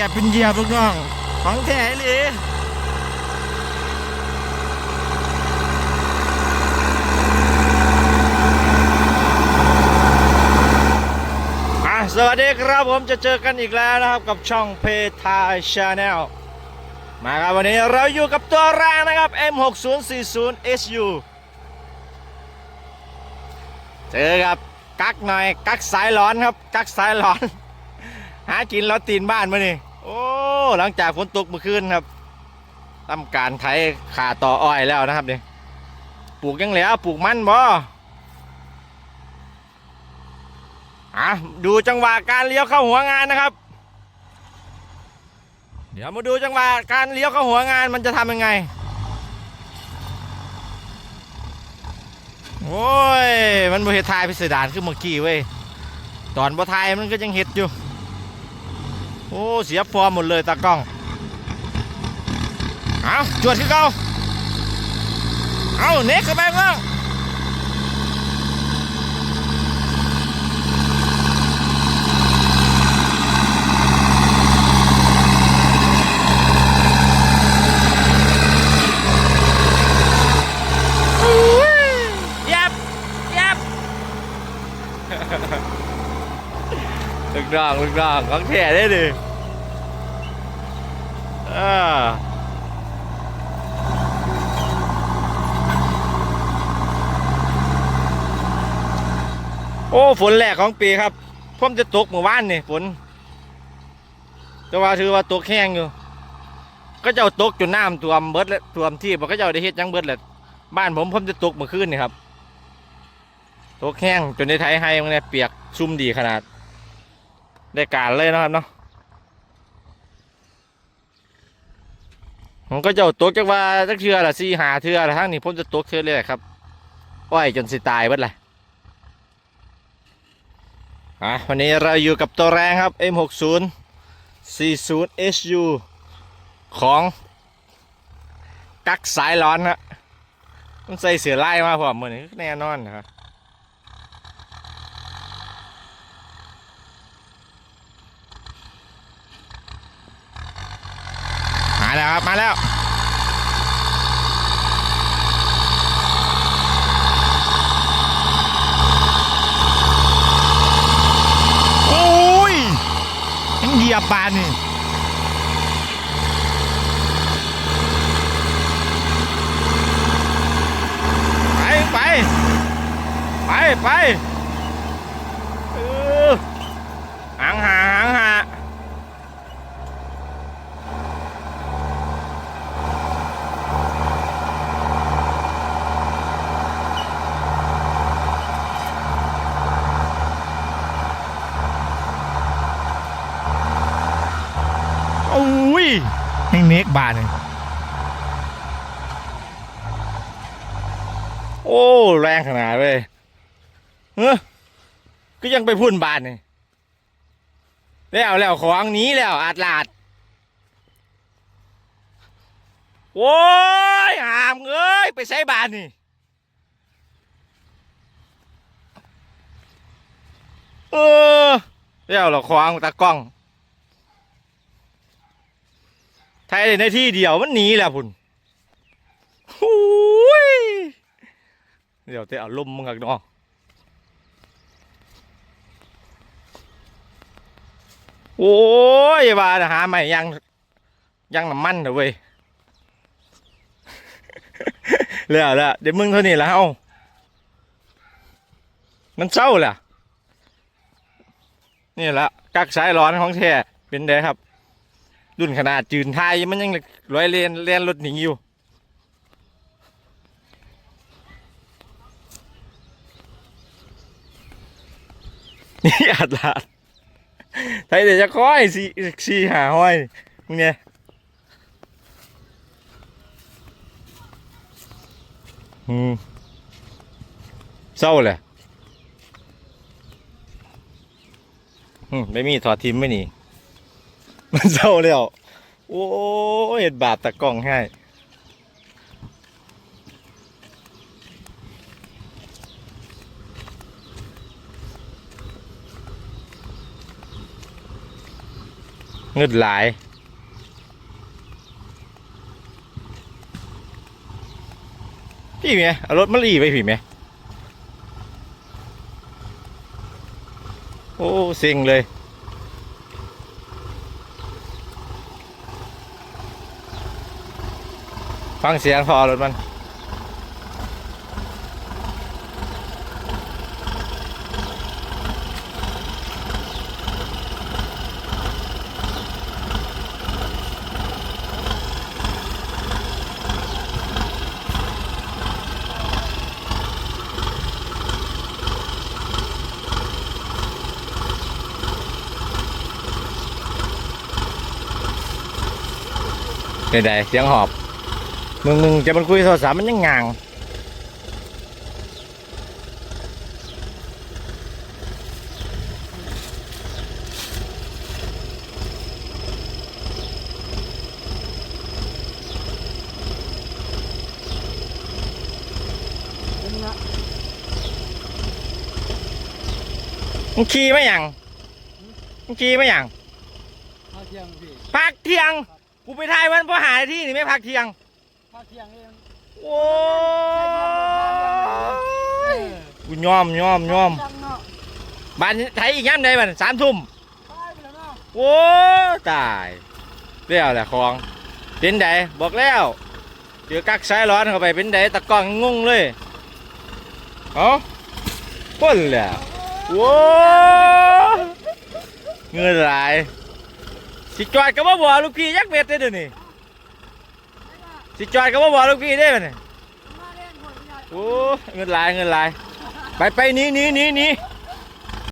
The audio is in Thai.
ยียบเป็นเหยียบลูกน้องของแท้เลยสวัสดีครับผมจะเจอกันอีกแล้วนะครับกับช่องเพทายชาแนลมาครับวันนี้เราอยู่กับตัวแรงนะครับ M6040 SU เจอกับกักหน่อย กักสายร้อนครับ กักสายร้อน หากินแล้วตีนบ้านมานี่ หลังจากฝนตกเมื่อคืนครับทำการไถขาต่ออ้อยแล้วนะครับเนี่ยปลูกยังเหลือปลูกมันบ่อะดูจังหวะการเลี้ยวเข้าหัวงานนะครับ เดี๋ยวมาดูจังหวะการเลี้ยวเข้าหัวงานมันจะทำยังไง โอ้ย มันบ่เห็ดทายพิสดารขึ้นเมื่อกี้เว้ย ตอนบ่ทายมันก็ยังเห็ดอยู่ โอ้เสียฟอร์มหมดเลยตากล้องเอาจวดขึ้นเก่าเอาเน็กเข้าไปบ้างยับยับลึกดองลึกดองของแท้ได้ดิ อ่าโอ้ฝนแรกของปีครับพ่มจะตกเมื่อวานนี่ฝนแต่ว่าถือว่าตกแห้งอยู่ ก็จ้าตกจนน้ำท่วมเบิดแล้วท่วมที่บอกก็จ้าได้เฮ็ดยังเบิดแหละบ้านผมพ่มจะตกเมื่อคืนนี่ครับตกแห้งจนได้ไทยให้มันเนี่ยเปียกชุ่มดีขนาด ได้การเลยนะครับเนาะ ผมก็จะเอาตกจากว่าจักเทือละสี่หาเทือละทั้งนี้ผมจะตกเทือเลยครับอ้อยจนสิตายเบิดเลยอะวันนี้เราอยู่กับตัวแรงครับ M60 40 SU ของกักสายร้อนนะต้องใส่เสือไล่มาพร้อมมือนแน่นอนนะครับ แล้วครับ มาแล้วโอ้ยยังเหยียบปานนี่ไปไปไปไปเออหางหาหางหา โอ้ยยังเน็กบาทเลยโอ้ แรงขนาดเลยเฮ้ก็ยังไปพุ่นบาทนี่แล้วแล้วของนี้แล้วอาดลาดโอ้ยหามเอ้ย ไปใช้บาทนี่เออแล้วเหรอของตากล้อง ไทยในที่เดียวมันหนีแหละพุ่นหูยเดี๋ยวแต่เอาลมณ์มึงกักเนาะโอ้ยว่าน่ะหาใหม่ยังยังน้ำมันเถอะเว้ยแล้วละเดี๋ยวมึงเท่านี้และเฮามันเศร้าแหละนี่ละกักสายร้อนของแท้เป็นไงครับ รุ่นขนาดจืนไทยมันยังร้อยเลนเลนรถหนีอยู่นี่อาดลาดไทยเดี๋ยวจะค่อยสีสีหาห้อยมึงเนี่ยอืมเศร้าเลยอืมไม่มีถอดทิมไม่หนี มันเศร้าแล้ว โอ้เห็ดบาปตะกล้องให้เงินหลายพี่เมียเอารถมาลีไปพี่เมียโอ้เซ็งเลย ฟังเสียงพอรถมันเป็นไงเสียงหอบ มึงมึงจะมันคุยโทรศัพท์มันยังงางมึงขี่ไหมยังมึงขี่ไหมยังข้าวเที่ยงพี่พักเที่ยง กูไปถ่ายวันพอหาที่นี่ไม่พักเที่ยง ข้าวเที่ยงเองโอ้ยกูยอมยอมยอมจังเนาะบ้านไทยอีกย้ำใดบ้านสามทุ่มตายไปแล้วเนาะโอ้ตายเรียวแหละคลอง เป็นไดบอกแล้วเจอกักสายร้อนเข้าไปเป็นไดตะกล้องงงเลยเอ้าป้นแหละโว้เงินหลายสิจอดก็บ่บอกลูกพี่ยักเม็ดเลยเดี๋ยวนี้ สิจอดก็บ่บอกลูกพี่ได้ไหมเนี่ยมาเล่นหมดเลยโอ้เงินหลายเงินหลาย ไปไปหนี้นี้นี้นี้